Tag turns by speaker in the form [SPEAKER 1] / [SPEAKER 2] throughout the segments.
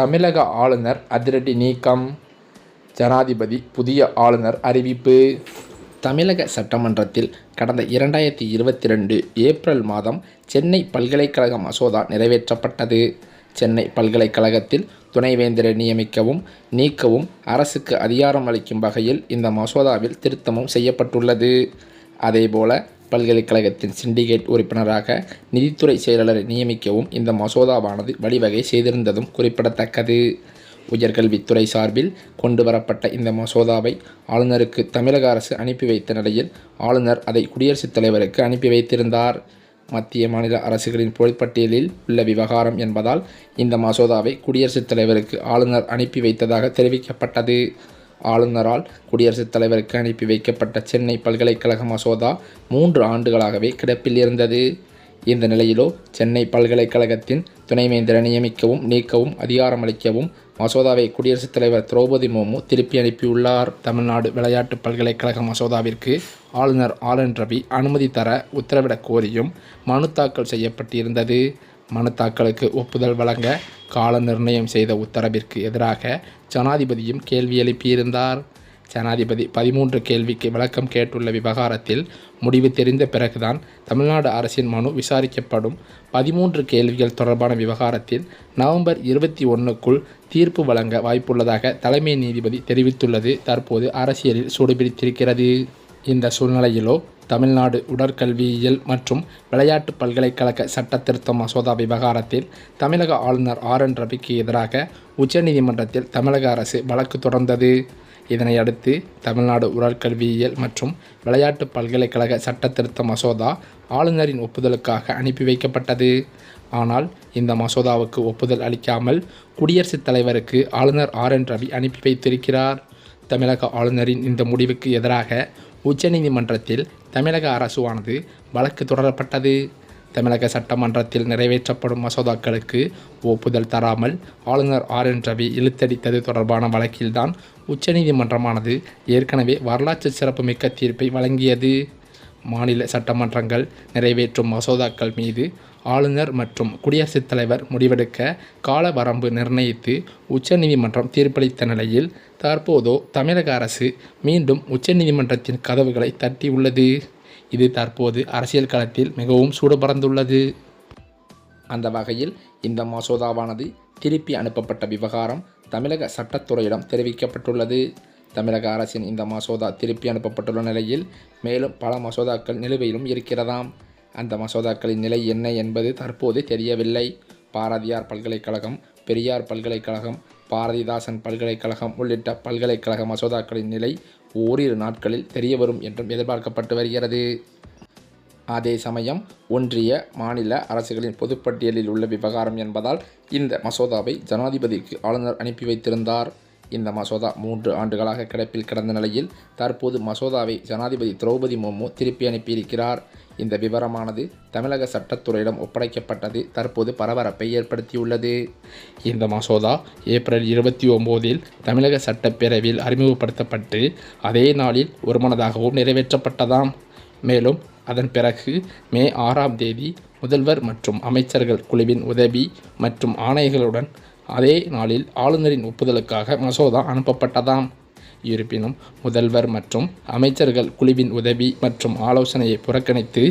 [SPEAKER 1] தமிழக ஆளுநர் அதிரடி நீக்கம் ஜனாதிபதி புதிய ஆளுநர் அறிவிப்பு தமிழக சட்டமன்றத்தில் கடந்த இரண்டாயிரத்தி இருபத்தி ரெண்டு ஏப்ரல் மாதம் சென்னை பல்கலைக்கழக மசோதா நிறைவேற்றப்பட்டது சென்னை பல்கலைக்கழகத்தில் துணைவேந்தரை நியமிக்கவும் நீக்கவும் அரசுக்கு அதிகாரம் அளிக்கும் வகையில் இந்த மசோதாவில் திருத்தமும் செய்யப்பட்டுள்ளது அதேபோல பல்கலைக்கழகத்தின் சிண்டிகேட் உறுப்பினராக நிதித்துறை செயலாளரை நியமிக்கவும் இந்த மசோதாவானது வழிவகை செய்திருந்ததும் குறிப்பிடத்தக்கது உயர்கல்வித்துறை சார்பில் கொண்டு வரப்பட்ட இந்த மசோதாவை ஆளுநருக்கு தமிழக அரசு அனுப்பி வைத்த நிலையில் ஆளுநர் அதை குடியரசுத் தலைவருக்கு அனுப்பி வைத்திருந்தார் மத்திய மாநில அரசுகளின் பொழிப்பட்டியலில் உள்ள விவகாரம் என்பதால் இந்த மசோதாவை குடியரசுத் தலைவருக்கு ஆளுநர் அனுப்பி வைத்ததாக தெரிவிக்கப்பட்டது ஆளுநரால் குடியரசுத் தலைவருக்கு அனுப்பி வைக்கப்பட்ட சென்னை பல்கலைக்கழக மசோதா மூன்று ஆண்டுகளாகவே கிடப்பில் இருந்தது இந்த நிலையிலோ சென்னை பல்கலைக்கழகத்தின் துணைவேந்தரை நியமிக்கவும் நீக்கவும் அதிகாரமளிக்கவும் மசோதாவை குடியரசுத் தலைவர் திரௌபதி முர்மு திருப்பி அனுப்பியுள்ளார் தமிழ்நாடு விளையாட்டு பல்கலைக்கழக மசோதாவிற்கு ஆளுநர் ஆர் என் ரவி அனுமதி தர உத்தரவிடக் கோரியும் மனு தாக்கல் செய்யப்பட்டிருந்தது மனுத்தாக்களுக்கு ஒப்புதல் வழங்க கால நிர்ணயம் செய்த உத்தரவிற்கு எதிராக ஜனாதிபதியும் கேள்வி எழுப்பியிருந்தார் ஜனாதிபதி பதிமூன்று கேள்விக்கு விளக்கம் கேட்டுள்ள விவகாரத்தில் முடிவு தெரிந்த பிறகுதான் தமிழ்நாடு அரசின் மனு விசாரிக்கப்படும் பதிமூன்று கேள்விகள் தொடர்பான விவகாரத்தில் நவம்பர் இருபத்தி ஒன்றுக்குள் தீர்ப்பு வழங்க வாய்ப்புள்ளதாக தலைமை நீதிபதி தெரிவித்துள்ளது தற்போது அரசியலில் சூடுபிடித்திருக்கிறது இந்த சூழ்நிலையிலோ தமிழ்நாடு உடற்கல்வியியல் மற்றும் விளையாட்டு பல்கலைக்கழக சட்ட திருத்த மசோதா விவகாரத்தில் தமிழக ஆளுநர் ஆர் என் ரவிக்கு எதிராக உச்சநீதிமன்றத்தில் தமிழக அரசு வழக்கு தொடர்ந்தது இதனையடுத்து தமிழ்நாடு உடற்கல்வியியல் மற்றும் விளையாட்டு பல்கலைக்கழக சட்ட திருத்த மசோதா ஆளுநரின் ஒப்புதலுக்காக அனுப்பி வைக்கப்பட்டது ஆனால் இந்த மசோதாவுக்கு ஒப்புதல் அளிக்காமல் குடியரசுத் தலைவருக்கு ஆளுநர் ஆர் என் ரவி அனுப்பி வைத்திருக்கிறார் தமிழக ஆளுநரின் இந்த முடிவுக்கு எதிராக உச்சநீதிமன்றத்தில் தமிழக அரசுவானது வழக்கு தொடரப்பட்டது தமிழக சட்டமன்றத்தில் நிறைவேற்றப்படும் மசோதாக்களுக்கு ஒப்புதல் தராமல் ஆளுநர் ஆர் என் ரவி இழுத்தடித்தது தொடர்பான வழக்கில்தான் உச்சநீதிமன்றமானது ஏற்கனவே வரலாற்று சிறப்புமிக்க தீர்ப்பை வழங்கியது மாநில சட்டமன்றங்கள் நிறைவேற்றும் மசோதாக்கள் மீது ஆளுநர் மற்றும் குடியரசுத் தலைவர் முடிவெடுக்க கால வரம்பு நிர்ணயித்து உச்சநீதிமன்றம் தீர்ப்பளித்த நிலையில் தற்போதோ தமிழக அரசு மீண்டும் உச்சநீதிமன்றத்தின் கதவுகளை தட்டி உள்ளது இது தற்போது அரசியல் களத்தில் மிகவும் சூடுபறந்துள்ளது அந்த வகையில் இந்த மசோதாவானது திருப்பி அனுப்பப்பட்ட விவகாரம் தமிழக சட்டத்துறையிடம் தெரிவிக்கப்பட்டுள்ளது தமிழக அரசின் இந்த மசோதா திருப்பி அனுப்பப்பட்டுள்ள நிலையில் மேலும் பல மசோதாக்கள் நிலுவையிலும் இருக்கிறதாம் அந்த மசோதாக்களின் நிலை என்ன என்பது தற்போது தெரியவில்லை பாரதியார் பல்கலைக்கழகம் பெரியார் பல்கலைக்கழகம் பாரதிதாசன் பல்கலைக்கழகம் உள்ளிட்ட பல்கலைக்கழக மசோதாக்களின் நிலை ஓரிரு நாட்களில் தெரியவரும் என்றும் எதிர்பார்க்கப்பட்டு வருகிறது அதே சமயம் ஒன்றிய மாநில அரசுகளின் பொதுப்பட்டியலில் உள்ள விவகாரம் என்பதால் இந்த மசோதாவை ஜனாதிபதிக்கு ஆளுநர் அனுப்பி வைத்திருந்தார் இந்த மசோதா மூன்று ஆண்டுகளாக கிடப்பில் கிடந்த நிலையில் தற்போது மசோதாவை ஜனாதிபதி திரௌபதி முர்மு திருப்பி அனுப்பியிருக்கிறார் இந்த விவரமானது தமிழக சட்டத்துறையிடம் ஒப்படைக்கப்பட்டது தற்போது பரபரப்பை ஏற்படுத்தியுள்ளது இந்த மசோதா ஏப்ரல் இருபத்தி ஒம்போதில் தமிழக சட்டப்பேரவையில் அறிமுகப்படுத்தப்பட்டு அதே நாளில் ஒருமனதாகவும் நிறைவேற்றப்பட்டதாம் மேலும் அதன் பிறகு மே ஆறாம் தேதி முதல்வர் மற்றும் அமைச்சர்கள் குழுவின் உதவி மற்றும் ஆணைகளுடன் அதே நாளில் ஆளுநரின் ஒப்புதலுக்காக மசோதா அனுப்பப்பட்டதாம் இருப்பினும் முதல்வர் மற்றும் அமைச்சர்கள் குழுவின் உதவி மற்றும் ஆலோசனையை புறக்கணித்து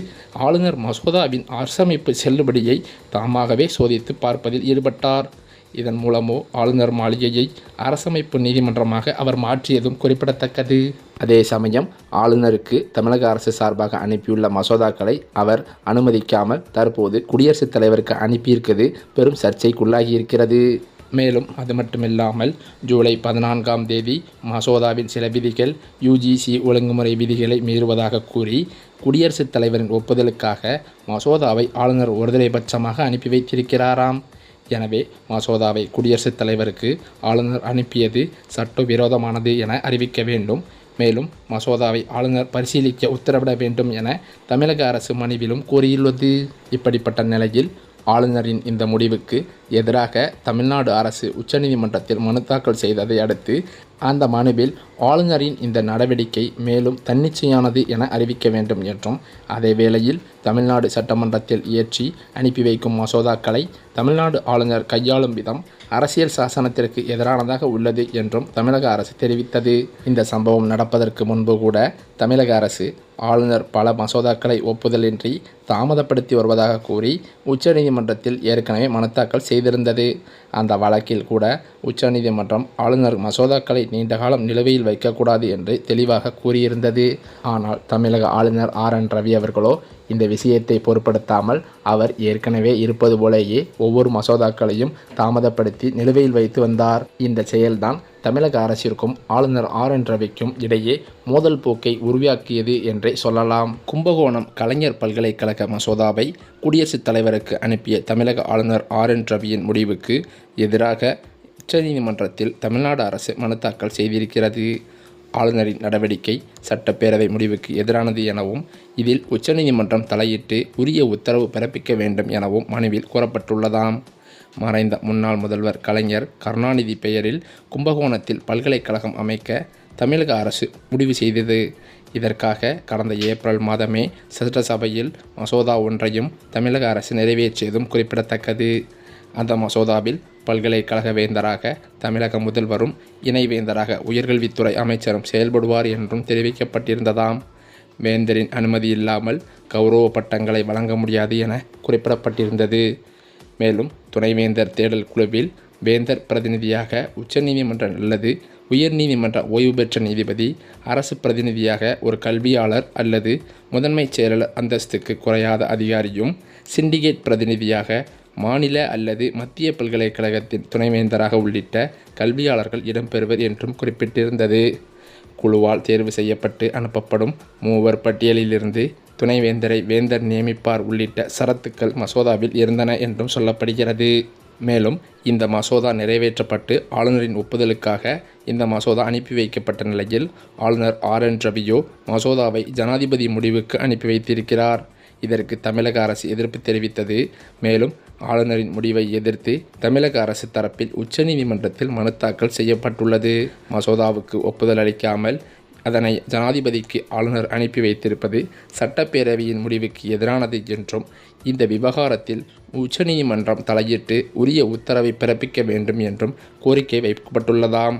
[SPEAKER 1] ஆளுநர் மசோதாவின் அரசமைப்பு செல்லுபடியை தாமாகவே சோதித்து பார்ப்பதில் ஈடுபட்டார் இதன் மூலமோ ஆளுநர் மாளிகையை அரசமைப்பு நீதிமன்றமாக அவர் மாற்றியதும் குறிப்பிடத்தக்கது அதே சமயம் ஆளுநருக்கு தமிழக அரசு சார்பாக அனுப்பியுள்ள மசோதாக்களை அவர் அனுமதிக்காமல் தற்போது குடியரசுத் தலைவருக்கு அனுப்பியிருக்கிறது பெரும் சர்ச்சைக்குள்ளாகி இருக்கிறது மேலும் அது மட்டுமில்லாமல் ஜூலை பதினான்காம் தேதி மசோதாவின் சில விதிகள் யுஜிசி ஒழுங்குமுறை விதிகளை மீறுவதாக கூறி குடியரசுத் தலைவரின் ஒப்புதலுக்காக மசோதாவை ஆளுநர் ஒருதலைபட்சமாக அனுப்பி வைத்திருக்கிறாராம் எனவே மசோதாவை குடியரசுத் தலைவருக்கு ஆளுநர் அனுப்பியது சட்டவிரோதமானது என அறிவிக்க வேண்டும் மேலும் மசோதாவை ஆளுநர் பரிசீலிக்க உத்தரவிட வேண்டும் என தமிழக அரசு மனுவிலும் கூறியுள்ளது இப்படிப்பட்ட நிலையில் ஆளுநரின் இந்த முடிவுக்கு எதிராக தமிழ்நாடு அரசு உச்சநீதிமன்றத்தில் மனு தாக்கல் செய்ததை அடுத்து அந்த மனுவில் ஆளுநரின் இந்த நடவடிக்கை மேலும் தன்னிச்சையானது என அறிவிக்க வேண்டும் என்றும் அதே வேளையில் தமிழ்நாடு சட்டமன்றத்தில் இயற்றி அனுப்பி வைக்கும் மசோதாக்களை தமிழ்நாடு ஆளுநர் கையாளும் விதம் அரசியல் சாசனத்திற்கு எதிரானதாக உள்ளது என்றும் தமிழக அரசு தெரிவித்தது இந்த சம்பவம் நடப்பதற்கு முன்பு கூட தமிழக அரசு ஆளுநர் பல மசோதாக்களை ஒப்புதலின்றி தாமதப்படுத்தி வருவதாக கூறி உச்சநீதிமன்றத்தில் ஏற்கனவே மனு தாக்கல் செய்திருந்தது அந்த வழக்கில் கூட உச்சநீதிமன்றம் ஆளுநர் மசோதாக்களை நீண்டகாலம் நிலுவையில் வைக்கக்கூடாது என்று தெளிவாக கூறியிருந்தது ஆனால் தமிழக ஆளுநர் ஆர் என் ரவி அவர்களோ இந்த விஷயத்தை பொருட்படுத்தாமல் அவர் ஏற்கனவே இருப்பது போலேயே ஒவ்வொரு மசோதாக்களையும் தாமதப்படுத்தி நிலுவையில் வைத்து வந்தார் இந்த செயல்தான் தமிழக அரசிற்கும் ஆளுநர் ஆர் என் ரவிக்கும் இடையே மோதல் போக்கை உருவாக்கியது என்றே சொல்லலாம் கும்பகோணம் கலைஞர் பல்கலைக்கழக மசோதாவை குடியரசுத் தலைவருக்கு அனுப்பிய தமிழக ஆளுநர் ஆர் என் ரவியின் முடிவுக்கு எதிராக உச்சநீதிமன்றத்தில் தமிழ்நாடு அரசு மனு தாக்கல் செய்திருக்கிறது ஆளுநரின் நடவடிக்கை சட்டப்பேரவை முடிவுக்கு எதிரானது எனவும் இதில் உச்சநீதிமன்றம் தலையிட்டு உரிய உத்தரவு பிறப்பிக்க வேண்டும் எனவும் மனுவில் கூறப்பட்டுள்ளதாம் மறைந்த முன்னாள் முதல்வர் கலைஞர் கருணாநிதி பெயரில் கும்பகோணத்தில் பல்கலைக்கழகம் அமைக்க தமிழக அரசு முடிவு செய்தது இதற்காக கடந்த ஏப்ரல் மாதமே சட்டசபையில் மசோதா ஒன்றையும் தமிழக அரசு நிறைவேற்றியதும் குறிப்பிடத்தக்கது அந்த மசோதாவில் பல்கலைக்கழக வேந்தராக தமிழக முதல்வரும் இணைவேந்தராக உயர்கல்வித்துறை அமைச்சரும் செயல்படுவார் என்றும் தெரிவிக்கப்பட்டிருந்ததாம் வேந்தரின் அனுமதி இல்லாமல் கௌரவ பட்டங்களை வழங்க முடியாது என குறிப்பிடப்பட்டிருந்தது மேலும் துணைவேந்தர் தேடல் குழுவில் வேந்தர் பிரதிநிதியாக உச்சநீதிமன்றம் அல்லது உயர்நீதிமன்ற ஓய்வு பெற்ற நீதிபதி அரசு பிரதிநிதியாக ஒரு கல்வியாளர் அல்லது முதன்மைச் செயலர் அந்தஸ்துக்கு குறையாத அதிகாரியும் சிண்டிகேட் பிரதிநிதியாக மாநில அல்லது மத்திய பல்கலைக்கழகத்தின் துணைவேந்தராக உள்ளிட்ட கல்வியாளர்கள் இடம்பெறுவர் என்றும் குறிப்பிட்டிருந்தது குழுவால் தேர்வு செய்யப்பட்டு அனுப்பப்படும் மூவர் பட்டியலிலிருந்து துணைவேந்தரை வேந்தர் நியமிப்பார் உள்ளிட்ட சரத்துக்கள் மசோதாவில் இருந்தன என்றும் சொல்லப்படுகிறது மேலும் இந்த மசோதா நிறைவேற்றப்பட்டு ஆளுநரின் ஒப்புதலுக்காக இந்த மசோதா அனுப்பி வைக்கப்பட்ட நிலையில் ஆளுநர் ஆர் என் ரவியோ மசோதாவை ஜனாதிபதி முடிவுக்கு அனுப்பி வைத்திருக்கிறார் இதற்கு தமிழக அரசு எதிர்ப்பு தெரிவித்தது மேலும் ஆளுநரின் முடிவை எதிர்த்து தமிழக அரசு தரப்பில் உச்சநீதிமன்றத்தில் மனு தாக்கல் செய்யப்பட்டுள்ளது மசோதாவுக்கு ஒப்புதல் அளிக்காமல் அதனை ஜனாதிபதிக்கு ஆளுநர் அனுப்பி வைத்திருப்பது சட்டப்பேரவையின் முடிவுக்கு எதிரானது என்றும் இந்த விவகாரத்தில் உச்சநீதிமன்றம் தலையிட்டு உரிய உத்தரவை பிறப்பிக்க வேண்டும் என்றும் கோரிக்கை வைக்கப்பட்டுள்ளதாம்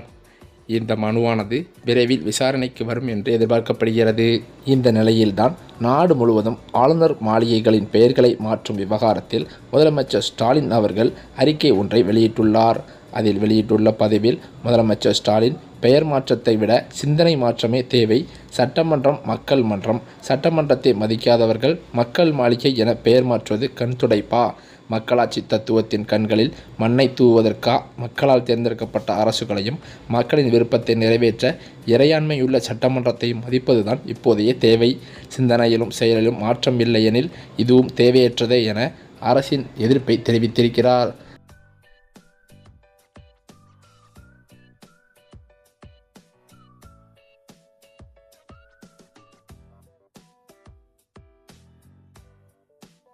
[SPEAKER 1] இந்த மனுவானது விரைவில் விசாரணைக்கு வரும் என்று எதிர்பார்க்கப்படுகிறது இந்த நிலையில்தான் நாடு முழுவதும் ஆளுநர் மாளிகைகளின் பெயர்களை மாற்றும் விவகாரத்தில் முதலமைச்சர் ஸ்டாலின் அவர்கள் அறிக்கை ஒன்றை வெளியிட்டுள்ளார் அதில் வெளியிட்டுள்ள பதிவில் முதலமைச்சர் ஸ்டாலின் பெயர் மாற்றத்தை விட சிந்தனை மாற்றமே தேவை சட்டமன்றம் மக்கள் மன்றம் சட்டமன்றத்தை மதிக்காதவர்கள் மக்கள் மாளிகை என பெயர் மாற்றுவது கண்துடைப்பா மக்களாட்சி தத்துவத்தின் கண்களில் மண்ணை தூவுவதற்கா மக்களால் தேர்ந்தெடுக்கப்பட்ட அரசுகளையும் மக்களின் விருப்பத்தை நிறைவேற்ற இறையாண்மையுள்ள சட்டமன்றத்தையும் மதிப்பதுதான் இப்போதைய தேவை சிந்தனையிலும் செயலிலும் மாற்றம் இல்லையெனில் இதுவும் தேவையற்றதே என அரசின் எதிர்ப்பை தெரிவித்திருக்கிறார்